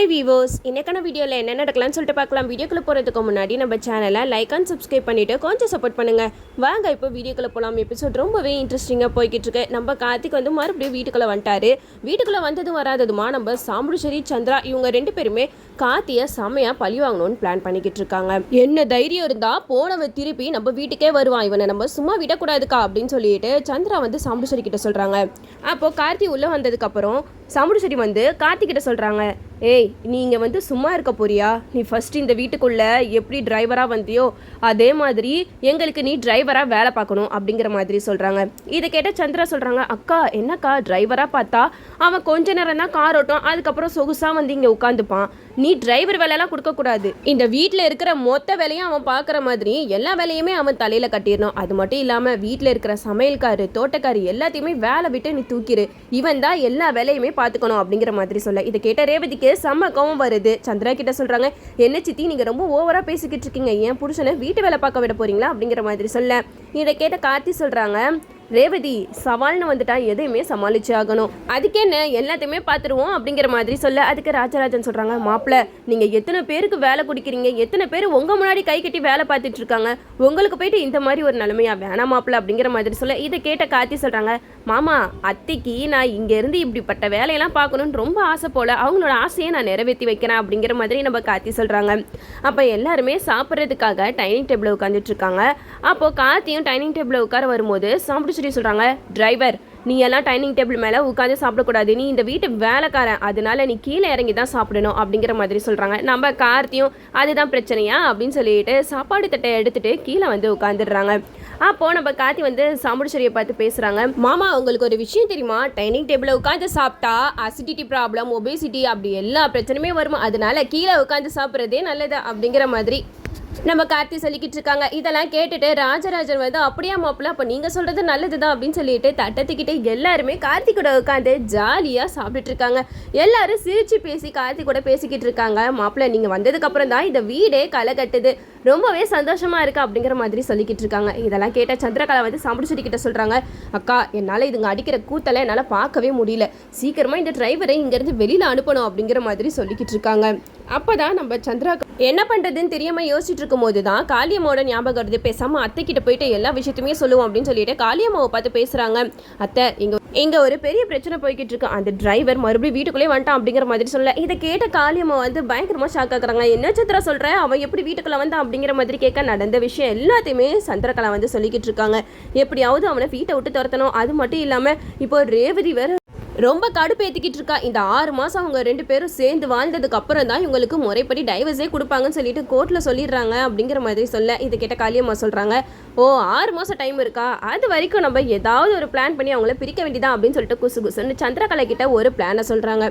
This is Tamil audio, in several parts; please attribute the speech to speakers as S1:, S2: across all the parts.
S1: ஹாய் வீவோஸ் இன்னைக்கான வீடியோவில் என்ன நடக்கலாம்னு சொல்லிட்டு பார்க்கலாம். வீடியோக்குள்ள போகிறதுக்கு முன்னாடி நம்ம சேனலை லைக் அண்ட் சப்ஸ்கிரைப் பண்ணிட்டு கொஞ்சம் சப்போர்ட் பண்ணுங்க. வாங்க இப்போ வீடியோக்குள்ளே போகலாம் எபிசோட் ரொம்பவே இன்ட்ரெஸ்டிங்காக போய்கிட்டு இருக்கு. நம்ம கார்த்திக் வந்து மறுபடியும் வீட்டுக்குள்ளே வந்துட்டாரு. வீட்டுக்குள்ளே வந்ததும் வராததுமா நம்ம சாமுடுச்சேரி சந்திரா இவங்க ரெண்டு பேருமே கார்த்தியை செமையாக பழி வாங்கணும்னு பிளான் பண்ணிக்கிட்டு இருக்காங்க. என்ன தைரியம் இருந்தால் போனவன் திருப்பி நம்ம வீட்டுக்கே வருவான். இவனை நம்ம சும்மா விடக்கூடாதுக்கா அப்படின்னு சொல்லிட்டு சந்திரா வந்து சாமுடுச்சேரி கிட்ட சொல்கிறாங்க அப்போது கார்த்தி உள்ளே வந்ததுக்கப்புறம் சாமுடுச்சேரி வந்து கார்த்திகிட்ட சொல்கிறாங்க ஏய் நீங்க வந்து சும்மா இருக்க போறியா? நீ ஃபர்ஸ்ட் இந்த வீட்டுக்குள்ளே எப்படி டிரைவராக வந்தியோ அதே மாதிரி எங்களுக்கு நீ டிரைவராக வேலை பார்க்கணும் அப்படிங்கிற மாதிரி சொல்கிறாங்க இதை கேட்ட சந்திரா சொல்கிறாங்க அக்கா என்னக்கா டிரைவராக பார்த்தா அவன் கொஞ்ச நேரம் தான் கார் ஓட்டும் அதுக்கப்புறம் சொகுசாக வந்து இங்கே உட்காந்துப்பான் நீ டிரைவர் வேலையெல்லாம் கொடுக்கக்கூடாது. இந்த வீட்டில் இருக்கிற மொத்த வேலையும் அவன் பார்க்குற மாதிரி எல்லா வேலையுமே அவன் தலையில் கட்டிடணும். அது மட்டும் இல்லாமல் வீட்டில் இருக்கிற சமையல்காரு தோட்டக்காரி எல்லாத்தையுமே வேலை விட்டு நீ தூக்கிடு இவன் தான் எல்லா வேலையுமே பார்த்துக்கணும் அப்படிங்கிற மாதிரி சொல்ல. இதை கேட்ட ரேவதிக்கு செம்ம கோவம் வருது. சந்திரா கிட்ட சொல்கிறாங்க என்ன சித்தி நீங்கள் ரொம்ப ஓவராக பேசிக்கிட்டு இருக்கீங்க. ஏன் புருஷனை வீட்டு வேலை பார்க்க விட போகிறீங்களா அப்படிங்கிற மாதிரி சொல்ல. இதை கேட்ட கார்த்தி சொல்கிறாங்க ரேவதி சவால்னு வந்துட்டா எதையுமே சமாளிச்சு ஆகணும் அதுக்கு என்ன எல்லாத்தையுமே பார்த்துருவோம் அப்படிங்கிற மாதிரி சொல்ல அதுக்கு ராஜராஜன் சொல்றாங்க மாப்பிள்ள நீங்க எத்தனை பேருக்கு வேலை குடிக்கிறீங்க? எத்தனை பேர் உங்க முன்னாடி கை கட்டி வேலை பார்த்துட்டு இருக்காங்க? உங்களுக்கு போயிட்டு இந்த மாதிரி ஒரு நிலைமையா வேணாம் மாப்பிள்ள அப்படிங்கிற மாதிரி சொல்ல இதை கேட்ட காத்தி சொல்றாங்க மாமா அத்தைக்கு நான் இங்கேருந்து இப்படிப்பட்ட வேலையெல்லாம் பார்க்கணுன்னு ரொம்ப ஆசை போல. அவங்களோட ஆசையை நான் நிறைவேற்றி வைக்கிறேன் அப்படிங்கிற மாதிரி நம்ம கார்த்தி சொல்கிறாங்க அப்போ எல்லாருமே சாப்பிட்றதுக்காக டைனிங் டேபிளில் உட்காந்துட்டு இருக்காங்க. அப்போ கார்த்தியும் டைனிங் டேபிளில் உட்கார வரும்போது சாப்பிட்டு சொல்லி சொல்கிறாங்க டிரைவர் நீ எல்லாம் டைனிங் டேபிள் மேலே உட்காந்து சாப்பிடக்கூடாது. நீ இந்த வீட்டு வேலைக்காரன். அதனால நீ கீழே இறங்கி தான் சாப்பிடணும் அப்படிங்கிற மாதிரி சொல்கிறாங்க நம்ம கார்த்தியும் அதுதான் பிரச்சனையா? அப்படின்னு சொல்லிட்டு சாப்பாடு தட்டை எடுத்துகிட்டு கீழே வந்து உட்காந்துடுறாங்க அப்போ நம்ம கார்த்தி வந்து சாமுடிச்சேரியை பார்த்து பேசுகிறாங்க மாமா உங்களுக்கு ஒரு விஷயம் தெரியுமா? டைனிங் டேபிளில் உட்காந்து சாப்பிட்டா அசிடிட்டி ப்ராப்ளம் ஒபேசிட்டி அப்படி எல்லா பிரச்சனையுமே வரும்? அதனால கீழே உட்காந்து சாப்பிட்றதே நல்லது அப்படிங்கிற மாதிரி. நம்ம கார்த்தி சொல்லிக்கிட்டு இருக்காங்க. இதெல்லாம் கேட்டுட்டு ராஜராஜன் வந்து அப்படியே மாப்பிள்ள அப்போ நீங்கள் சொல்கிறது நல்லது தான் அப்படின்னு சொல்லிட்டு தட்டத்துக்கிட்டு எல்லாருமே கார்த்தி கூட உட்காந்து ஜாலியாக சாப்பிட்டுட்டு இருக்காங்க. எல்லாரும் சிரிச்சு பேசி கார்த்தி கூட பேசிக்கிட்டு இருக்காங்க. மாப்பிள்ள நீங்கள் வந்ததுக்கப்புறம் தான் இந்த வீடே களை கட்டுது. ரொம்பவே சந்தோஷமாக இருக்குது அப்படிங்கிற மாதிரி சொல்லிக்கிட்டு இருக்காங்க. இதெல்லாம் கேட்ட சந்திரகலா வந்து சாம்பிடுச்செடி கிட்ட சொல்கிறாங்க அக்கா என்னால் இதுங்க அடிக்கிற கூத்தலை என்னால் பார்க்கவே முடியல. சீக்கிரமாக இந்த டிரைவரை இங்கேருந்து வெளியில் அனுப்பணும் அப்படிங்கிற மாதிரி சொல்லிக்கிட்டு இருக்காங்க. அப்பதான் நம்ம சந்திரா என்ன பண்ணுறதுன்னு தெரியாமல் யோசிச்சுட்டு இருக்கும்போது தான் காளியம்மாவோட ஞாபகம் வருது. பேசாமல் அத்தை கிட்ட போயிட்டு எல்லா விஷயத்தையுமே சொல்லுவோம் அப்படின்னு சொல்லிட்டு காளியம்மாவை பார்த்து பேசுகிறாங்க அத்தை இங்கே இங்கே ஒரு பெரிய பிரச்சனை போய்கிட்டு இருக்கு. அந்த டிரைவர் மறுபடியும் வீட்டுக்குள்ளே வந்துட்டான் அப்படிங்கிற மாதிரி சொல்லலை. இதை கேட்ட காளியம்மா வந்து பயங்கரமாக ஷாக் ஆகுறாங்க என்ன சித்ரா சொல்கிறேன் அவன் எப்படி வீட்டுக்குள்ள வந்தான்? அப்படிங்கிற மாதிரி கேட்க நடந்த விஷயம் எல்லாத்தையுமே சந்திரகலா வந்து சொல்லிக்கிட்டு இருக்காங்க. எப்படியாவது அவனை வீட்டை விட்டு துரத்தணும். அது மட்டும் இல்லாமல் இப்போ ரேவதி வேற ரொம்ப கடுப்பேத்திக்கிட்டு இருக்கா. இந்த ஆறு மாதம் அவங்க ரெண்டு பேரும் சேர்ந்து வாழ்ந்ததுக்கு அப்புறம் தான் இவங்களுக்கு முறைப்படி டைவர்ஸே கொடுப்பாங்கன்னு சொல்லிட்டு கோர்ட்டில் சொல்லிடுறாங்க அப்படிங்கிற மாதிரி சொல்ல இது கேட்ட காளியம்மா சொல்கிறாங்க ஓ ஆறு மாதம் டைம் இருக்கா? அது வரைக்கும் நம்ம ஏதாவது ஒரு பிளான் பண்ணி அவங்கள பிரிக்க வேண்டியதான் அப்படின்னு சொல்லிட்டு குசு குசுன்னு சந்திரகலா கிட்ட ஒரு பிளானை சொல்கிறாங்க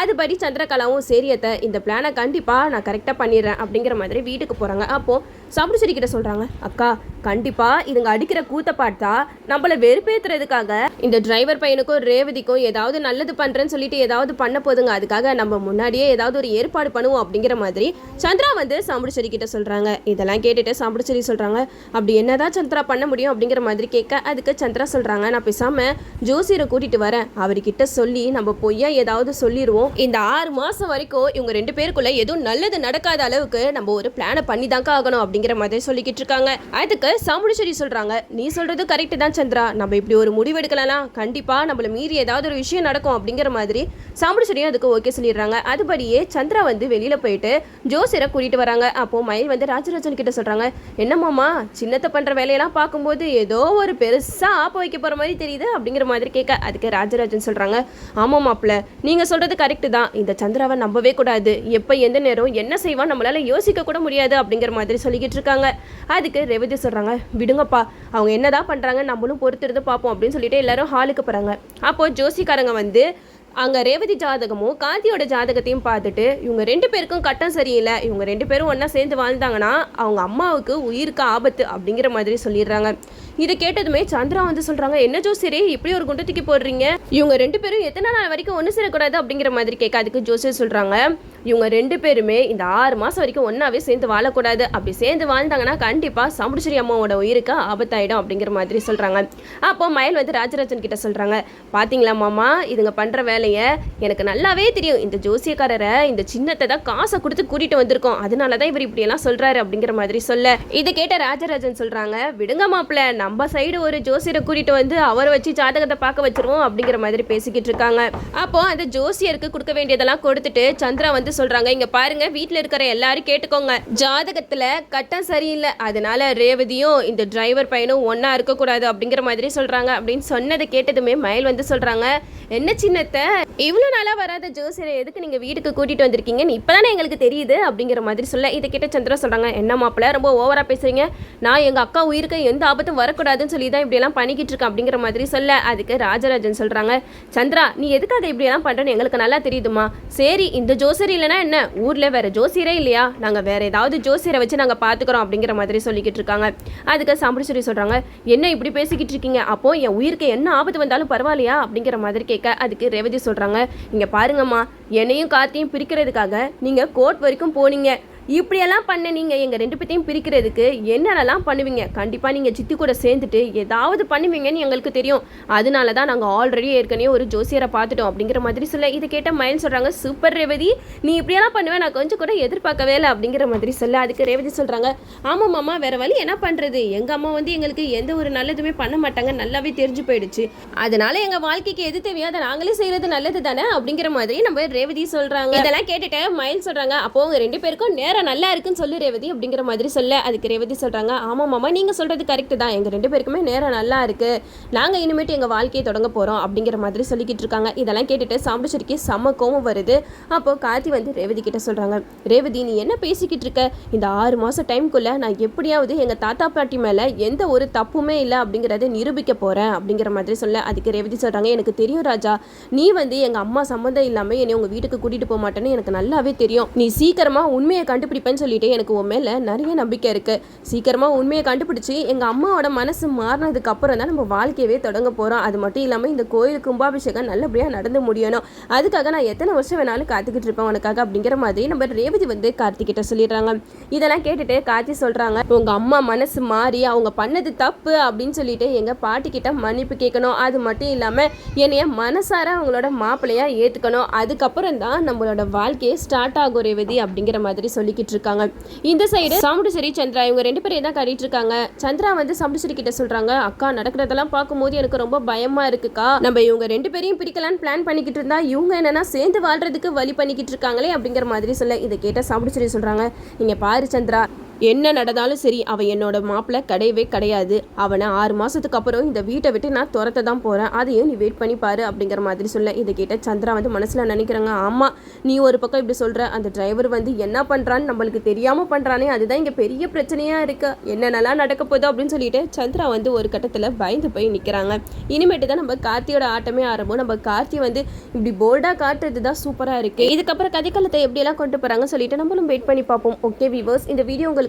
S1: அதுபடி சந்திரகலாவும் சரியத்தை இந்த பிளானை கண்டிப்பாக நான் கரெக்டாக பண்ணிடுறேன் அப்படிங்கிற மாதிரி வீட்டுக்கு போகிறாங்க அப்போது சாப்பிடுச்செடி கிட்ட சொல்கிறாங்க அக்கா கண்டிப்பா இதுங்க அடிக்கிற கூத்த பார்த்தா நம்மள வெறுப்பேத்துறதுக்காக இந்த டிரைவர் பையனுக்கும் ரேவதிக்கும் ஏதாவது நல்லது பண்றேன்னு சொல்லிட்டு ஏதாவது பண்ண போதுங்க. அதுக்காக நம்ம முன்னாடியே ஏதாவது ஒரு ஏற்பாடு பண்ணுவோம் அப்படிங்கிற மாதிரி சந்திரா வந்து சாம்பிடுச்செடி கிட்ட சொல்றாங்க. இதெல்லாம் கேட்டுட்டு சாம்பிடுச்செடி சொல்றாங்க. அப்படி என்னதான் சந்திரா பண்ண முடியும் அப்படிங்கிற மாதிரி கேட்க அதுக்கு சந்திரா சொல்றாங்க. நான் பேசாம ஜோசியரை கூட்டிட்டு வரேன். அவர்கிட்ட சொல்லி நம்ம பொய்யா ஏதாவது சொல்லிடுவோம் இந்த ஆறு மாசம் வரைக்கும் இவங்க ரெண்டு பேருக்குள்ள எதுவும் நல்லது நடக்காத அளவுக்கு நம்ம ஒரு பிளானை பண்ணி தாங்க ஆகணும் அப்படிங்கிற மாதிரி சொல்லிக்கிட்டு இருக்காங்க. அதுக்கு சாமுடிச்சேரி சொல்றாங்க நீ சொல்றது கரெக்ட் தான் சந்திரா. நம்ம இப்படி ஒரு முடிவு எடுக்கலாம் கண்டிப்பா நம்மள மீறி ஏதாவது ஒரு விஷயம் நடக்கும் அப்படிங்கிற மாதிரி சாமுடிச்சேரியும் அதுக்கு ஓகே சொல்லிடுறாங்க. அதுபடியே சந்திரா வந்து வெளியில போயிட்டு ஜோசியரை கூட்டிட்டு வராங்க. அப்போ மயில் வந்து ராஜராஜன் கிட்ட சொல்றாங்க என்னமாமா சின்னத்தை பண்ற வேலையெல்லாம் பார்க்கும்போது ஏதோ ஒரு பெருசா ஆப்ப வைக்க போற மாதிரி தெரியுது அப்படிங்கிற மாதிரி கேட்க அதுக்கு ராஜராஜன் சொல்றாங்க ஆமா மாப்பிள்ள நீங்க சொல்றது கரெக்டு தான். இந்த சந்திராவை நம்பவே கூடாது. எப்போ எந்த நேரம் என்ன செய்வான் நம்மளால யோசிக்க கூட முடியாது அப்படிங்கிற மாதிரி சொல்லிக்கிட்டு இருக்காங்க. அதுக்கு ரேவதி சொல்றாங்க விடுங்கப்பா. அவங்க என்னதான் பண்ணுறாங்க நம்மளும் பொறுத்திருந்து பார்ப்போம் அப்படின்னு சொல்லிட்டு எல்லாரும் ஹாலுக்கு போகிறாங்க அப்போது ஜோசிக்காரங்க வந்து அங்கே ரேவதி ஜாதகமும் காந்தியோட ஜாதகத்தையும் பார்த்துட்டு இவங்க ரெண்டு பேருக்கும் கட்டம் சரியில்லை. இவங்க ரெண்டு பேரும் ஒன்றா சேர்ந்து வாழ்ந்தாங்கன்னா அவங்க அம்மாவுக்கு உயிருக்கு ஆபத்து அப்படிங்கிற மாதிரி சொல்லிடுறாங்க. இதை கேட்டதுமே சந்திரா வந்து சொல்றாங்க என்ன ஜோசியரே இப்படி ஒரு குண்டத்துக்கு போடுறீங்க? இவங்க ரெண்டு பேரும் எத்தனை நாள் வரைக்கும் ஒன்று சேரக்கூடாது அப்படிங்கிற மாதிரி கேட்க அதுக்கு ஜோசியர் சொல்றாங்க இவங்க ரெண்டு பேருமே இந்த ஆறு மாதம் வரைக்கும் ஒன்றாவே சேர்ந்து வாழக்கூடாது. அப்படி சேர்ந்து வாழ்ந்தாங்கன்னா கண்டிப்பாக சமுடிச்சரி அம்மாவோட உயிருக்கு ஆபத்தாயிடும் அப்படிங்கிற மாதிரி சொல்கிறாங்க அப்போ மயில் வந்து ராஜராஜன் கிட்ட சொல்கிறாங்க பார்த்தீங்களா மாமா இதுங்க பண்ணுற வேலையை எனக்கு நல்லாவே தெரியும். இந்த ஜோசியக்காரரை இந்த சின்னத்தை தான் காசை கொடுத்து கூட்டிகிட்டு வந்திருக்கோம். அதனால தான் இவர் இப்படியெல்லாம் சொல்கிறாரு அப்படிங்கிற மாதிரி சொல்ல இதை கேட்ட ராஜராஜன் சொல்கிறாங்க விடுங்க மாப்பிள்ள நம்ம நம்ம சைடு ஒரு ஜோசியரை கூட்டிகிட்டு வந்து அவரை வச்சு ஜாதகத்தை பார்க்க வச்சிருவோம் அப்படிங்கிற மாதிரி பேசிக்கிட்டு இருக்காங்க. அப்போ அந்த ஜோசியருக்கு கொடுக்க வேண்டியதெல்லாம் கொடுத்துட்டு சந்திரா வந்து சொல்கிறாங்க இங்கே பாருங்க வீட்டில் இருக்கிற எல்லாரும் கேட்டுக்கோங்க. ஜாதகத்தில் கட்டம் சரியில்லை. அதனால ரேவதியும் இந்த டிரைவர் பையனும் ஒன்றா இருக்கக்கூடாது அப்படிங்கிற மாதிரி சொல்கிறாங்க அப்படின்னு சொன்னதை கேட்டதுமே மயில் வந்து சொல்கிறாங்க என்ன சின்னத்தை? இவ்வளோ நாளாக வராத ஜோசியரை எதுக்கு நீங்கள் வீட்டுக்கு கூட்டிகிட்டு வந்திருக்கீங்கன்னு இப்போ தானே எங்களுக்கு தெரியுது. அப்படிங்கிற மாதிரி சொல்ல இதை கேட்ட சந்திரா சொல்கிறாங்க என்ன மாப்பிள்ள ரொம்ப ஓவராக பேசுறீங்க. நான் எங்கள் அக்கா உயிருக்கு எந்த ஆபத்தும் வர வரக்கூடாதுன்னு சொல்லி தான் இப்படியெல்லாம் பண்ணிக்கிட்டு இருக்கேன் அப்படிங்கிற மாதிரி சொல்ல அதுக்கு ராஜராஜன் சொல்கிறாங்க சந்திரா நீ எதுக்காக இப்படியெல்லாம் பண்ணுறேன்னு எங்களுக்கு நல்லா தெரியுதுமா சரி இந்த ஜோசியர் இல்லைன்னா என்ன? ஊரில் வேறு ஜோசியரே இல்லையா? நாங்கள் வேறு ஏதாவது ஜோசியரை வச்சு நாங்கள் பார்த்துக்குறோம் அப்படிங்கிற மாதிரி சொல்லிக்கிட்டு இருக்காங்க. அதுக்கு சாம்பிடிச்சேரி சொல்கிறாங்க என்ன இப்படி பேசிக்கிட்டு இருக்கீங்க? அப்போ என் உயிருக்கு என்ன ஆபத்து வந்தாலும் பரவாயில்லையா? அப்படிங்கிற மாதிரி கேட்க அதுக்கு ரேவதி சொல்கிறாங்க இங்கே பாருங்கம்மா என்னையும் கார்த்தியும் பிரிக்கிறதுக்காக நீங்கள் கோர்ட் வரைக்கும் போனீங்க. இப்படியெல்லாம் பண்ண நீங்கள் எங்கள் ரெண்டு பேர்த்தையும் பிரிக்கிறதுக்கு என்னென்னலாம் பண்ணுவீங்க? கண்டிப்பாக நீங்கள் சித்தி கூட சேர்ந்துட்டு ஏதாவது பண்ணுவீங்கன்னு எங்களுக்கு தெரியும். அதனால தான் நாங்கள் ஆல்ரெடி ஏற்கனவே ஒரு ஜோசியரை பார்த்துட்டோம் அப்படிங்கிற மாதிரி சொல்ல இதை கேட்ட மயில் சொல்கிறாங்க சூப்பர் ரேவதி நீ இப்படியெல்லாம் பண்ணுவேன் நான் கொஞ்சம் கூட எதிர்பார்க்கவே இல்லை அப்படிங்கிற மாதிரி சொல்ல அதுக்கு ரேவதி சொல்கிறாங்க ஆமாம் மாமா வேறு வழி என்ன பண்ணுறது எங்கள் அம்மா வந்து எங்களுக்கு எந்த ஒரு நல்லதுமே பண்ண மாட்டாங்க நல்லாவே தெரிஞ்சு போயிடுச்சு. அதனால எங்கள் வாழ்க்கைக்கு எது தேவையோ அதை நாங்களே செய்கிறது நல்லது தானே அப்படிங்கிற மாதிரி நம்ம ரேவதி சொல்கிறாங்க இதெல்லாம் கேட்டுட்டு மயில் சொல்கிறாங்க அப்போ அவங்க ரெண்டு பேருக்கும் நேரம் நல்லா இருக்குன்னு சொல்லு ரேவதி அப்படிங்கிற மாதிரி சொல்ல அதுக்கு ரேவதி சொல்கிறாங்க ஆமாம் மாமா நீங்கள் சொல்கிறது கரெக்டு தான். எங்கள் ரெண்டு பேருக்குமே நேரம் நல்லா இருக்குது நாங்கள் இனிமேட்டு எங்கள் வாழ்க்கையை தொடங்க போகிறோம் அப்படிங்கிற மாதிரி சொல்லிக்கிட்டு இருக்காங்க. இதெல்லாம் கேட்டுட்டு சாம்பிச்சரிக்கு செம்ம கோவம் வருது. அப்போ கார்த்தி வந்து ரேவதி கிட்ட சொல்கிறாங்க ரேவதி நீ என்ன பேசிக்கிட்டு இருக்க? இந்த ஆறு மாதம் டைம்குள்ளே நான் எப்படியாவது எங்கள் தாத்தா பாட்டி மேலே எந்த ஒரு தப்புமே இல்லை அப்படிங்கிறத நிரூபிக்க போகிறேன் அப்படிங்கிற மாதிரி சொல்ல அதுக்கு ரேவதி சொல்கிறாங்க எனக்கு தெரியும் ராஜா. நீ வந்து எங்கள் அம்மா சம்மந்தம் இல்லாமல் என்னை உங்கள் வீட்டுக்கு கூட்டிகிட்டு போக மாட்டேன்னு எனக்கு நல்லாவே தெரியும். நீ சீக்கிரமாக உண்மையை கண்டுபிடிப்பேன்னு சொல்லிட்டு எனக்கு உன் மேலே நிறைய நம்பிக்கை இருக்குது சீக்கிரமாக உண்மையை கண்டுபிடிச்சி எங்கள் அம்மாவோட மனசு மாறினதுக்கு அப்புறம் தான் நம்ம வாழ்க்கையவே தொடங்க போகிறோம் அது மட்டும் இல்லாமல் இந்த கோயில் கும்பாபிஷேகம் நல்லபடியாக நடந்து முடியணும். அதுக்காக நான் எத்தனை வருஷம் வேணாலும் காத்துக்கிட்டு இருப்பேன் உனக்காக அப்படிங்கிற மாதிரி நம்ம ரேவதி வந்து கார்த்திகிட்ட சொல்லிடுறாங்க. இதெல்லாம் கேட்டுட்டு கார்த்தி சொல்கிறாங்க உங்கள் அம்மா மனசு மாறி அவங்க பண்ணது தப்பு அப்படின்னு சொல்லிட்டு எங்கள் பாட்டிக்கிட்ட மன்னிப்பு கேட்கணும். அது மட்டும் இல்லாமல் என்னைய மனசார அவங்களோட மாப்பிள்ளையாக ஏற்றுக்கணும் அதுக்கப்புறம் தான் நம்மளோட வாழ்க்கையே ஸ்டார்ட் ஆகும் ரேவதி அப்படிங்கிற மாதிரி சொல்லி சொல்லிக்கிட்டு இருக்காங்க இந்த சைடு சாமுண்டேஸ்வரி சந்திரா இவங்க ரெண்டு பேரையும் தான் காட்டிட்டு இருக்காங்க சந்திரா வந்து சாமுண்டேஸ்வரி கிட்ட சொல்றாங்க அக்கா நடக்கிறதெல்லாம் பார்க்கும்போது எனக்கு ரொம்ப பயமா இருக்குக்கா. நம்ம இவங்க ரெண்டு பேரையும் பிரிக்கலான்னு பிளான் பண்ணிக்கிட்டு இருந்தா இவங்க என்னன்னா சேர்ந்து வாழ்றதுக்கு வழி பண்ணிக்கிட்டு இருக்காங்களே அப்படிங்கிற மாதிரி சொல்ல இதை கேட்ட சாமுண்டேஸ்வரி சொல்றாங்க. நீங்க பாரு சந்திரா என்ன நடந்தாலும் சரி அவன் என்னோட மாப்பிள்ளை கிடையவே கிடையாது. அவனை ஆறு மாதத்துக்கு அப்புறம் இந்த வீட்டை விட்டு நான் துரத்த தான் போகிறேன் அதையும் நீ வெயிட் பண்ணி பாரு அப்படிங்கிற மாதிரி சொல்ல இதை கேட்ட சந்திரா வந்து மனசில் நினைக்கிறாங்க ஆமாம் நீ ஒரு பக்கம் இப்படி சொல்கிற அந்த டிரைவர் வந்து என்ன பண்ணுறான்னு நம்மளுக்கு தெரியாமல் பண்ணுறானே அதுதான் இங்கே பெரிய பிரச்சனையாக இருக்கு. என்னென்னலாம் நடக்க போகுது? அப்படின்னு சொல்லிட்டு சந்திரா வந்து ஒரு கட்டத்தில் பயந்து போய் நிற்கிறாங்க இனிமேட்டு தான் நம்ம கார்த்தியோட ஆட்டமே ஆரம்பம். நம்ம கார்த்தி வந்து இப்படி போல்டாக காட்டுறது தான் சூப்பராக இருக்குது இதுக்கப்புறம் கதைக்காலத்தை எப்படியெல்லாம் கொண்டு போகிறாங்க சொல்லிட்டு நம்மளும் வெயிட் பண்ணி பார்ப்போம். ஓகே விவர்ஸ் இந்த வீடியோ உங்களுக்கு